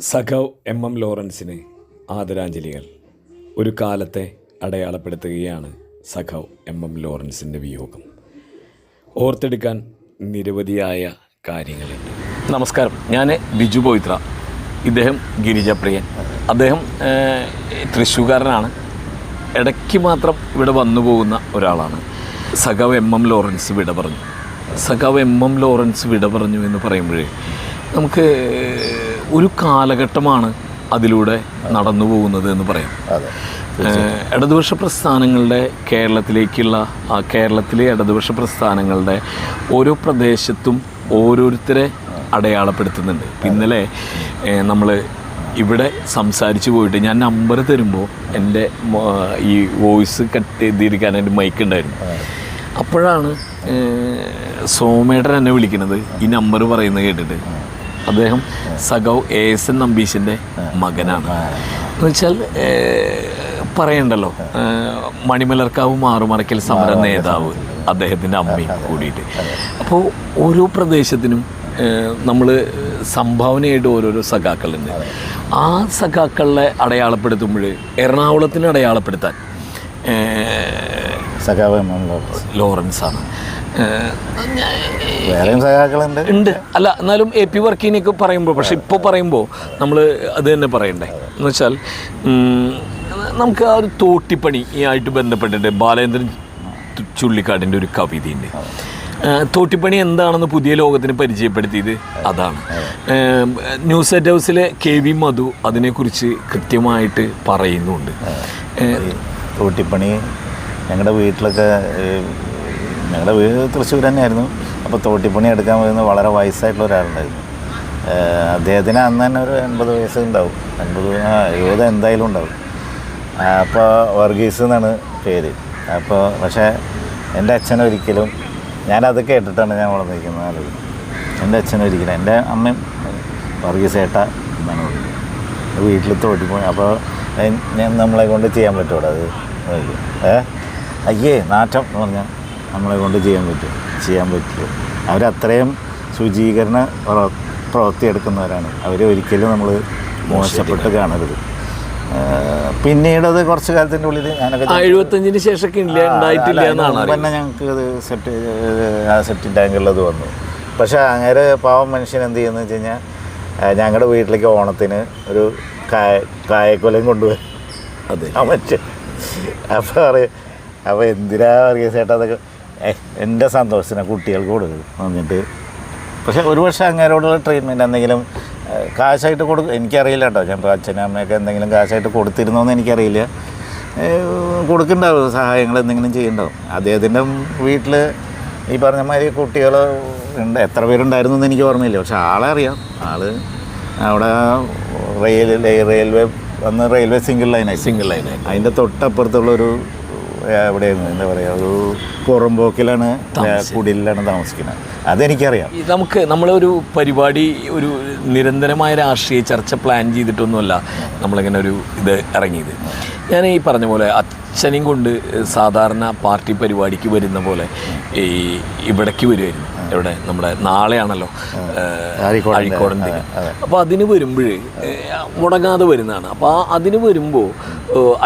സഖാവ് M M ലോറൻസിന് ആദരാഞ്ജലികൾ. ഒരു കാലത്തെ അടയാളപ്പെടുത്തുകയാണ് സഖാവ് എം എം ലോറൻസിന്റെ വിയോഗം. ഓർത്തെടുക്കാൻ നിരവധിയായ കാര്യങ്ങളുണ്ട് നമസ്കാരം. ഞാൻ ബിജു പോയിത്ര. ഇദ്ദേഹം ഗിരിജപ്രിയൻ. അദ്ദേഹം തൃശ്ശൂകാരനാണ് ഇടയ്ക്ക് മാത്രം ഇവിടെ വന്നു പോകുന്ന ഒരാളാണ്. സഖാവ് എം എം ലോറൻസ് വിട പറഞ്ഞു. സഖാവ് എം എം ലോറൻസ് വിട പറഞ്ഞു എന്ന് പറയുമ്പോഴേ നമുക്ക് ഒരു കാലഘട്ടമാണ് അതിലൂടെ നടന്നു പോകുന്നത് എന്ന് പറയാം. ഇടതുപക്ഷ പ്രസ്ഥാനങ്ങളുടെ കേരളത്തിലേക്കുള്ള ആ കേരളത്തിലെ ഇടതുപക്ഷ പ്രസ്ഥാനങ്ങളുടെ ഓരോ പ്രദേശത്തും ഓരോരുത്തരെ അടയാളപ്പെടുത്തുന്നുണ്ട്. ഇന്നലെ നമ്മൾ ഇവിടെ സംസാരിച്ച് പോയിട്ട് ഞാൻ നമ്പർ തരുമ്പോൾ എന്റെ ഈ വോയിസ് കട്ട് ചെയ്തിരിക്കാൻ എന്റെ മൈക്ക് ഉണ്ടായിരുന്നു. അപ്പോഴാണ് സോമേട്ടൻ എന്നെ വിളിക്കുന്നത് ഈ നമ്പർ പറയുന്നത് കേട്ടിട്ട്. അദ്ദേഹം സഖാവ് എ എസ് എൻ നമ്പീശിന്റെ മകനാണ്. എന്നുവെച്ചാൽ പറയണ്ടല്ലോ മണിമലർക്കാവ് മാറുമറയ്ക്കൽ സമര നേതാവ് അദ്ദേഹത്തിന്റെ അമ്മയും കൂടിയിട്ട്. അപ്പോൾ ഓരോ പ്രദേശത്തിനും നമ്മൾ സംഭാവനയായിട്ട് ഓരോരോ സഖാക്കളുണ്ട്. ആ സഖാക്കളെ അടയാളപ്പെടുത്തുമ്പോൾ എറണാകുളത്തിന് അടയാളപ്പെടുത്താൻ സഖാവ് ലോറൻസ്. ആണ് വേറെയും സഖാക്കളുണ്ട്. ഉണ്ട്. അല്ല എന്നാലും എ പി വർക്കിനൊക്കെ പറയുമ്പോൾ പക്ഷെ ഇപ്പോൾ പറയുമ്പോൾ നമ്മൾ അത് തന്നെ പറയണ്ടേ? എന്ന് വെച്ചാൽ നമുക്ക് ആ ഒരു തോട്ടിപ്പണി ആയിട്ട് ബന്ധപ്പെട്ടിട്ട് ബാലേന്ദ്രൻ ചുള്ളിക്കാടിന്റെ ഒരു കവിതയുണ്ട്. തോട്ടിപ്പണി എന്താണെന്ന് പുതിയ ലോകത്തിന് പരിചയപ്പെടുത്തിയത് അതാണ്. ന്യൂസ് സെറ്റ് ഹൗസിലെ കെ വി മധു അതിനെക്കുറിച്ച് കൃത്യമായിട്ട് പറയുന്നുണ്ട്. തോട്ടിപ്പണി ഞങ്ങളുടെ വീട്ടിലൊക്കെ ഞങ്ങളുടെ വീട് തൃശ്ശൂർ തന്നെയായിരുന്നു. അപ്പോൾ തോട്ടിപ്പണി എടുക്കാൻ വരുന്ന വളരെ വയസ്സായിട്ടുള്ള ഒരാളുണ്ടായിരുന്നു. അദ്ദേഹത്തിന് അന്ന് തന്നെ ഒരു എൺപത് വയസ്സ് ഉണ്ടാവും എൺപത് എഴുപത് എന്തായാലും ഉണ്ടാവും. അപ്പോൾ വർഗീസ് എന്നാണ് പേര്. അപ്പോൾ പക്ഷേ എന്റെ അച്ഛൻ ഒരിക്കലും ഞാനത് കേട്ടിട്ടാണ് ഞാൻ വളർന്നിരിക്കുന്നത് ആലോചിക്കും എന്റെ അച്ഛൻ ഒരിക്കലും എന്റെ അമ്മയും വർഗീസ് ഏട്ട എന്നാണ് വിളിക്കുന്നത്. വീട്ടിൽ തോട്ടിപ്പോയി അപ്പോൾ ഞാൻ നമ്മളെ കൊണ്ട് ചെയ്യാൻ പറ്റുമോ അത്? ഏ അയ്യേ നാറ്റം എന്ന് പറഞ്ഞാൽ നമ്മളെ കൊണ്ട് ചെയ്യാൻ പറ്റും. ചെയ്യാൻ പറ്റുമോ അവരത്രയും ശുചീകരണ പ്രവ- പ്രവൃത്തി എടുക്കുന്നവരാണ് അവർ ഒരിക്കലും നമ്മൾ മോശപ്പെട്ട് കാണരുത്. പിന്നീടത് പിന്നീട് അത് കുറച്ച് കാലത്തിന്റെ ഉള്ളിൽ ഞാനൊക്കെ എഴുപത്തഞ്ചിന് ശേഷമൊക്കെ ഉണ്ടായിട്ടില്ല എന്നാണ്. തന്നെ ഞങ്ങൾക്ക് ഇത് സെറ്റ് ആ സെറ്റ് ടാങ്കുള്ളത് വന്നു. പക്ഷേ അങ്ങനെ പാവം മനുഷ്യൻ എന്ത് ചെയ്യുന്നത് വെച്ച് കഴിഞ്ഞാൽ ഞങ്ങളുടെ വീട്ടിലേക്ക് ഓണത്തിന് ഒരു കായ കായക്കൊലയും കൊണ്ടുവരും. അതെ. ആ മനുഷ്യൻ അപ്പോൾ പറയും അപ്പോൾ എന്തിനാ പറയുക ചേട്ടാ അതൊക്കെ എന്റെ സന്തോഷത്തിന് കുട്ടികൾക്ക് കൊടുക്കും എന്നിട്ട് പക്ഷേ ഒരു പക്ഷേ അങ്ങേരോടുള്ള ട്രീറ്റ്മെന്റ് എന്തെങ്കിലും കാശായിട്ട് കൊടുക്കും എനിക്കറിയില്ല കേട്ടോ. ഞാൻ ഇപ്പോൾ അച്ഛനും അമ്മയൊക്കെ എന്തെങ്കിലും കാശായിട്ട് കൊടുത്തിരുന്നോ എന്ന് എനിക്കറിയില്ല കൊടുക്കുന്നുണ്ടാവും സഹായങ്ങൾ എന്തെങ്കിലും ചെയ്യുന്നുണ്ടാവും അദ്ദേഹത്തിന്റെ വീട്ടിൽ ഈ പറഞ്ഞ മാതിരി കുട്ടികൾ ഉണ്ട്. എത്ര പേരുണ്ടായിരുന്നു എന്ന് എനിക്ക് ഓർമ്മയില്ല. പക്ഷെ ആളെ അറിയാം. ആൾ അവിടെ റെയിൽ റെയിൽവേ അന്ന് റെയിൽവേ സിംഗിൾ ലൈനായി സിംഗിൾ ലൈനായി അതിന്റെ തൊട്ടപ്പുറത്തുള്ളൊരു എവിടെയായിരുന്നു എന്താ പറയുക ഒരു പുറമ്പോക്കിലാണ് കുടിലാണ് താമസിക്കുന്നത്. അതെനിക്കറിയാം. നമുക്ക് നമ്മളൊരു പരിപാടി ഒരു നിരന്തരമായ രാഷ്ട്രീയ ചർച്ച പ്ലാൻ ചെയ്തിട്ടൊന്നുമല്ല നമ്മളിങ്ങനെ ഒരു ഇത് ഇറങ്ങിയത്. ഞാൻ ഈ പറഞ്ഞ പോലെ അച്ഛനെയും കൊണ്ട് സാധാരണ പാർട്ടി പരിപാടിക്ക് വരുന്ന പോലെ ഈ ഇവിടേക്ക് വരുമായിരുന്നു എവിടെ നമ്മുടെ നാളെയാണല്ലോ അഴീക്കോടിന്റെ, അപ്പോൾ അതിന് വരുമ്പോഴേ മുടങ്ങാതെ വരുന്നതാണ്. അപ്പോൾ ആ അതിന് വരുമ്പോൾ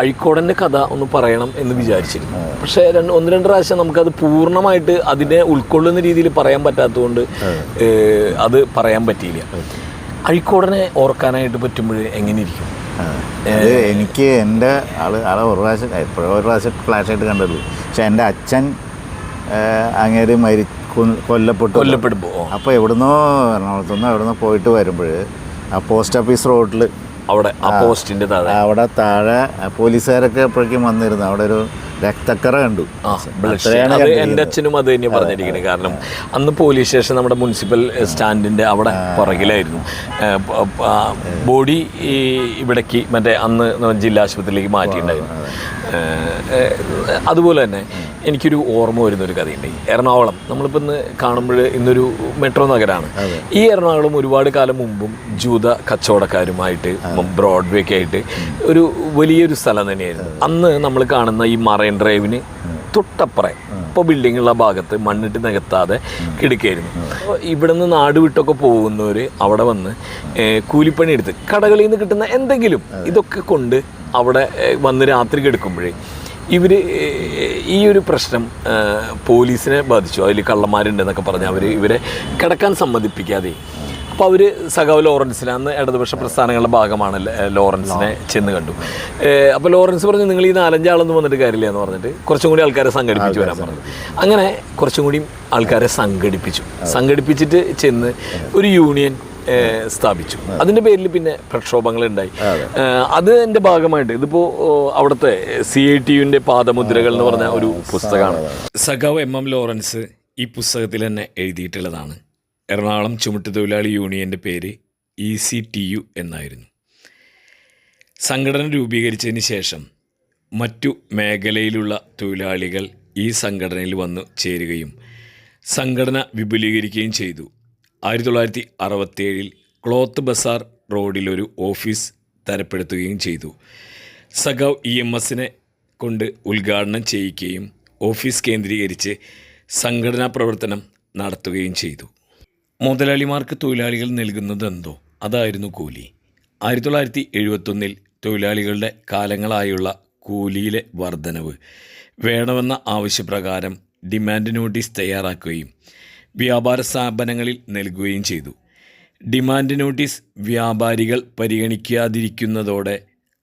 അഴിക്കോടന്റെ കഥ ഒന്ന് പറയണം എന്ന് വിചാരിച്ചിരുന്നു. പക്ഷേ രണ്ട് ഒന്ന് രണ്ട് പ്രാവശ്യം നമുക്കത് പൂർണമായിട്ട് അതിനെ ഉൾക്കൊള്ളുന്ന രീതിയിൽ പറയാൻ പറ്റാത്തതുകൊണ്ട് അത് പറയാൻ പറ്റിയില്ല. അഴിക്കോടനെ ഓർക്കാനായിട്ട് പറ്റുമ്പോൾ എങ്ങനെയിരിക്കും? അത് എനിക്ക് എന്റെ ആൾ ആളെ ഒരു പ്രാവശ്യം എപ്പോഴും ഒരു പ്രാവശ്യം ഫ്ലാഷായിട്ട് കണ്ടുള്ളൂ പക്ഷെ എന്റെ അച്ഛൻ അങ്ങേര് മരി കൊല്ലപ്പെട്ടു. കൊല്ലപ്പെടുമ്പോൾ അപ്പോൾ എവിടുന്നോ എറണാകുളത്തുനിന്ന് എവിടുന്നോ പോയിട്ട് വരുമ്പോൾ ആ പോസ്റ്റ് ഓഫീസ് റോഡിൽ അവിടെ ആ പോസ്റ്റിന്റെ താഴെ. അവിടെ താഴെ പോലീസുകാരൊക്കെ എപ്പോഴേക്കും വന്നിരുന്നു. അവിടെ ഒരു രക്തക്കറ കണ്ടു. എന്റെ അച്ഛനും അത് തന്നെ പറഞ്ഞിരിക്കുന്നത് കാരണം അന്ന് പോലീസ് സ്റ്റേഷൻ നമ്മുടെ മുനിസിപ്പൽ സ്റ്റാൻഡിന്റെ അവിടെ പുറകിലായിരുന്നു. ബോഡി ഈ ഇവിടേക്ക് മറ്റേ അന്ന് ജില്ലാ ആശുപത്രിയിലേക്ക് മാറ്റിയിട്ടുണ്ടായിരുന്നു. അതുപോലെ തന്നെ എനിക്കൊരു ഓർമ്മ വരുന്ന ഒരു കഥയുണ്ട് എറണാകുളം നമ്മളിപ്പോൾ ഇന്ന് കാണുമ്പോൾ ഇന്നൊരു മെട്രോ നഗരമാണ് ഈ എറണാകുളം ഒരുപാട് കാലം മുമ്പും ജൂത കച്ചവടക്കാരുമായിട്ട് ബ്രോഡ്വേ ഒക്കെ ആയിട്ട് ഒരു വലിയൊരു സ്ഥലം തന്നെയായിരുന്നു. അന്ന് നമ്മൾ കാണുന്ന ഈ മറൈൻ ഡ്രൈവിന് തൊട്ടപ്പുറം ഇപ്പോൾ ബിൽഡിങ്ങുള്ള ഭാഗത്ത് മണ്ണിട്ട് നികത്താതെ കിടക്കായിരുന്നു. അപ്പോൾ ഇവിടെ നിന്ന് നാട് വിട്ടൊക്കെ പോകുന്നവർ അവിടെ വന്ന് കൂലിപ്പണി എടുത്ത് കടകളിൽ നിന്ന് കിട്ടുന്ന എന്തെങ്കിലും ഇതൊക്കെ കൊണ്ട് അവിടെ വന്ന് രാത്രി കിടക്കുമ്പോഴേ ഇവർ ഈ ഒരു പ്രശ്നം പോലീസിനെ ബാധിച്ചു. അതിൽ കള്ളന്മാരുണ്ടെന്നൊക്കെ പറഞ്ഞ് അവർ ഇവരെ കിടക്കാൻ സമ്മതിപ്പിക്കാതെ. അപ്പോൾ അവർ സഖാവ് ലോറൻസിനെ അന്ന് ഇടതുപക്ഷ പ്രസ്ഥാനങ്ങളുടെ ഭാഗമാണ് ലോറൻസിനെ ചെന്ന് കണ്ടു. അപ്പോൾ ലോറൻസ് പറഞ്ഞു നിങ്ങൾ ഈ നാലഞ്ചാളൊന്നും വന്നിട്ട് കാര്യമില്ല എന്ന് പറഞ്ഞിട്ട് കുറച്ചും കൂടി ആൾക്കാരെ സംഘടിപ്പിച്ചു വരാൻ പറഞ്ഞു. അങ്ങനെ കുറച്ചും കൂടി ആൾക്കാരെ സംഘടിപ്പിച്ചു. സംഘടിപ്പിച്ചിട്ട് ചെന്ന് ഒരു യൂണിയൻ സ്ഥാപിച്ചു. അതിന്റെ പേരിൽ പിന്നെ പ്രക്ഷോഭങ്ങൾ ഉണ്ടായി അത് എന്റെ ഭാഗമായിട്ട് ഇതിപ്പോ അവിടുത്തെ സി ഐ ടി പാദമുദ്രകൾ എന്ന് പറഞ്ഞ ഒരു പുസ്തകമാണ്. സഖാവ് എം എം ലോറൻസ് ഈ പുസ്തകത്തിൽ തന്നെ എഴുതിയിട്ടുള്ളതാണ്. എറണാകുളം ചുമട്ടുതൊഴിലാളി യൂണിയന്റെ പേര് ഇ സി ടി യു എന്നായിരുന്നു. സംഘടന രൂപീകരിച്ചതിന് ശേഷം മറ്റു മേഖലയിലുള്ള തൊഴിലാളികൾ ഈ സംഘടനയിൽ വന്നു ചേരുകയും സംഘടന വിപുലീകരിക്കുകയും ചെയ്തു. ആയിരത്തി തൊള്ളായിരത്തി അറുപത്തേഴിൽ ക്ലോത്ത് ബസാർ റോഡിലൊരു ഓഫീസ് തരപ്പെടുത്തുകയും ചെയ്തു. സഖാവ് ഇ എം എസിനെ കൊണ്ട് ഉദ്ഘാടനം ചെയ്യിക്കുകയും ഓഫീസ് കേന്ദ്രീകരിച്ച് സംഘടനാ പ്രവർത്തനം നടത്തുകയും ചെയ്തു. മുതലാളിമാർക്ക് തൊഴിലാളികൾ നൽകുന്നതെന്തോ അതായിരുന്നു കൂലി. ആയിരത്തി തൊള്ളായിരത്തി എഴുപത്തൊന്നിൽ തൊഴിലാളികളുടെ കാലങ്ങളായുള്ള കൂലിയിലെ വർധനവ് വേണമെന്ന ആവശ്യപ്രകാരം ഡിമാൻഡ് നോട്ടീസ് തയ്യാറാക്കുകയും വ്യാപാര സ്ഥാപനങ്ങളിൽ നൽകുകയും ചെയ്തു. ഡിമാൻഡ് നോട്ടീസ് വ്യാപാരികൾ പരിഗണിക്കാതിരിക്കുന്നതോടെ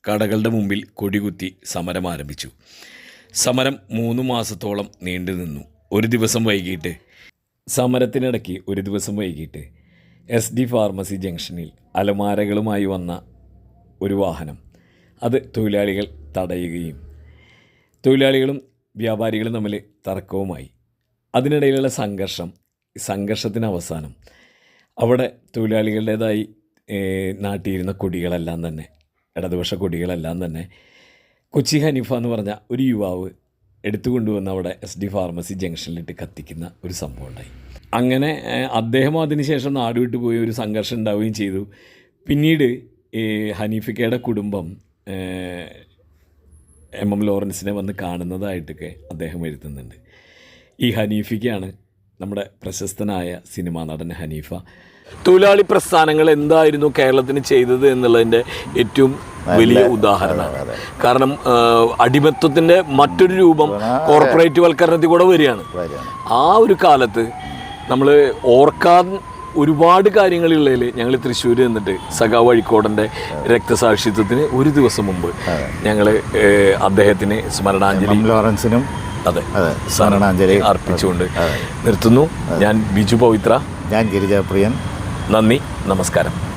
കടകളുടെ മുമ്പിൽ കൊടികുത്തി സമരം ആരംഭിച്ചു. സമരം മൂന്ന് മാസത്തോളം നീണ്ടുനിന്നു ഒരു ദിവസം വൈകിട്ട് സമരത്തിനിടയ്ക്ക് ഒരു ദിവസം വൈകിട്ട് എസ് ഡി ഫാർമസി ജംഗ്ഷനിൽ അലമാരകളുമായി വന്ന ഒരു വാഹനം. അത് തൊഴിലാളികൾ തടയുകയും തൊഴിലാളികളും വ്യാപാരികളും തമ്മിൽ തർക്കവുമായി. അതിനിടയിലുള്ള സംഘർഷം സംഘർഷത്തിന് അവസാനം അവിടെ തൊഴിലാളികളുടേതായി നാട്ടിയിരുന്ന കൊടികളെല്ലാം തന്നെ ഇടതുപക്ഷ കൊടികളെല്ലാം തന്നെ കൊച്ചി ഹനീഫ എന്ന് പറഞ്ഞ ഒരു യുവാവ് എടുത്തു കൊണ്ടുവന്ന് അവിടെ എസ് ഡി ഫാർമസി ജംഗ്ഷനിലിട്ട് കത്തിക്കുന്ന ഒരു സംഭവം ഉണ്ടായി. അങ്ങനെ അദ്ദേഹം അതിനുശേഷം നാട് വിട്ടു പോയി ഒരു സംഘർഷം ഉണ്ടാവുകയും ചെയ്തു. പിന്നീട് ഹനീഫിക്കയുടെ കുടുംബം എം എം ലോറൻസിനെ വന്ന് കാണുന്നതായിട്ടൊക്കെ അദ്ദേഹം എഴുതുന്നുണ്ട്. ഈ ഹനീഫിക്കാണ് നമ്മുടെ പ്രശസ്തനായ സിനിമാ നടൻ ഹനീഫ. തൊഴിലാളി പ്രസ്ഥാനങ്ങൾ എന്തായിരുന്നു കേരളത്തിന് ചെയ്തത് എന്നുള്ളതിന്റെ ഏറ്റവും വലിയ ഉദാഹരണമാണ്. കാരണം അടിമത്വത്തിന്റെ മറ്റൊരു രൂപം കോർപ്പറേറ്റ് വൽക്കരണത്തിൽ കൂടെ വരികയാണ്. ആ ഒരു കാലത്ത് നമ്മൾ ഓർക്കാൻ ഒരുപാട് കാര്യങ്ങളുള്ളതിൽ ഞങ്ങൾ തൃശ്ശൂർ നിന്നിട്ട് സഖാവ് അഴിക്കോടന്റെ രക്തസാക്ഷിത്വത്തിന് ഒരു ദിവസം മുമ്പ് ഞങ്ങൾ അദ്ദേഹത്തിന് സ്മരണാഞ്ജലി ലോറൻസിനും അതെ. സ്മരണാഞ്ജലി അർപ്പിച്ചുകൊണ്ട് നിർത്തുന്നു. ഞാൻ ബിജു പവിത്ര. ഞാൻ ഗിരിജാപ്രിയൻ നന്ദി. നമസ്കാരം.